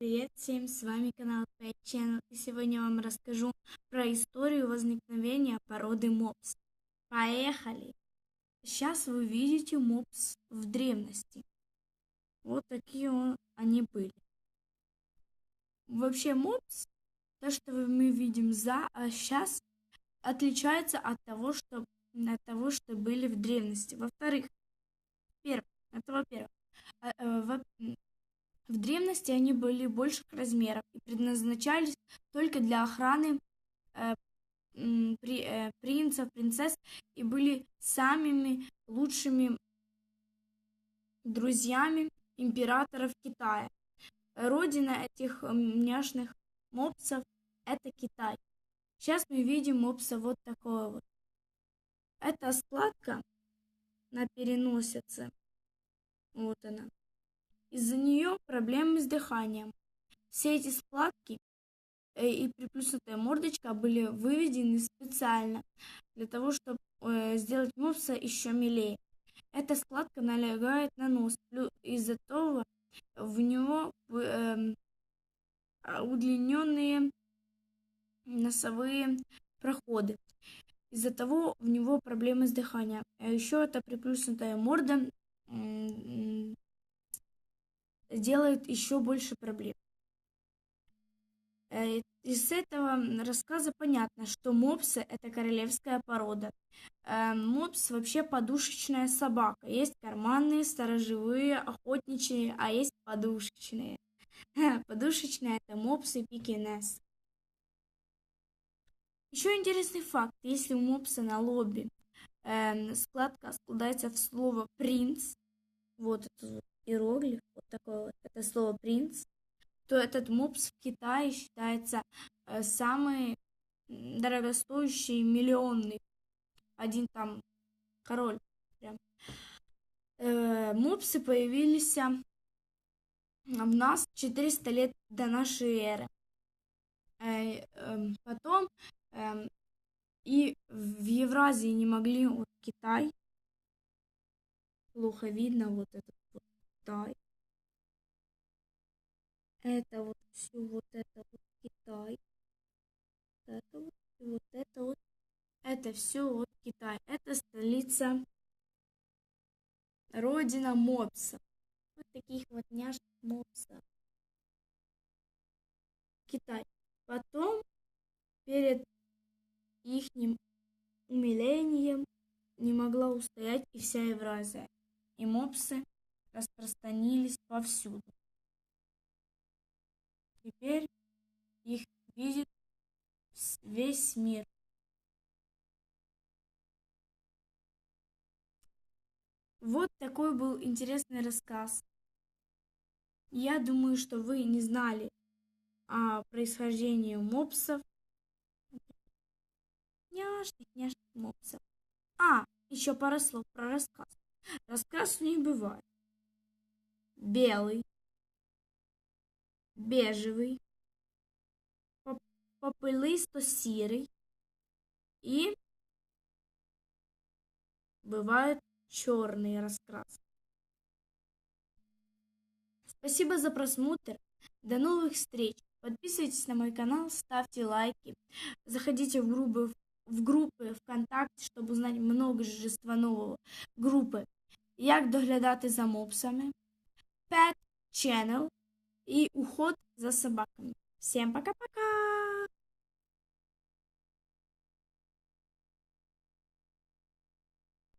Привет всем, с вами канал Pet Channel и сегодня я вам расскажу про историю возникновения породы мопс. Поехали! Сейчас вы видите мопс в древности. Вот такие он, они были. Вообще мопс, то что мы видим за, а сейчас отличается от того, что, от того, что были в древности. Во-вторых, первое, это во-первых, а, э, древности они были больших размеров и предназначались только для охраны э, при, э, принцев, принцесс и были самыми лучшими друзьями императоров Китая. Родина этих няшных мопсов – это Китай. Сейчас мы видим мопса вот такого вот. Это складка на переносице. Вот она. Из-за нее проблемы с дыханием. Все эти складки э, и приплюснутая мордочка были выведены специально для того, чтобы э, сделать мопса еще милее. Эта складка налегает на нос, из-за того в него э, удлиненные носовые проходы. Из-за того в него проблемы с дыханием. А еще эта приплюснутая морда делает еще больше проблем. Э, из этого рассказа понятно, что мопсы – это королевская порода. Э, мопс вообще подушечная собака. Есть карманные, сторожевые, охотничьи, а есть подушечные. Подушечные – это мопсы пекинес. Еще интересный факт. Если у мопса на лобби э, складка складывается в слово «принц», вот это иероглиф, вот такое вот, это слово принц, то этот мопс в Китае считается э, самый дорогостоящий, миллионный. Один там король прям. Э, мопсы появились в нас 400 лет до нашей эры. Э, э, потом э, и в Евразии не могли, вот Китай, плохо видно вот этот Китай. Это вот все, вот это вот Китай. Это вот, вот это вот. Это все вот Китай. Это столица, родина мопса. Вот таких вот няшных мопсов. Китай. Потом, перед ихним умилением, не могла устоять и вся Евразия. И мопсы распространились повсюду. Теперь их видит весь мир. Вот такой был интересный рассказ. Я думаю, что вы не знали о происхождении мопсов. Няшных, няшных мопсов. А, еще пара слов про рассказ. Рассказ не бывает белый, бежевый, попылисто-сірий и бывают черные раскрасы. Спасибо за просмотр. До новых встреч. Подписывайтесь на мой канал, ставьте лайки, заходите в группы, в группы ВКонтакте, чтобы узнать множество нового группы. Як доглядати за мопсами. Pet Channel и уход за собаками. Всем пока-пока!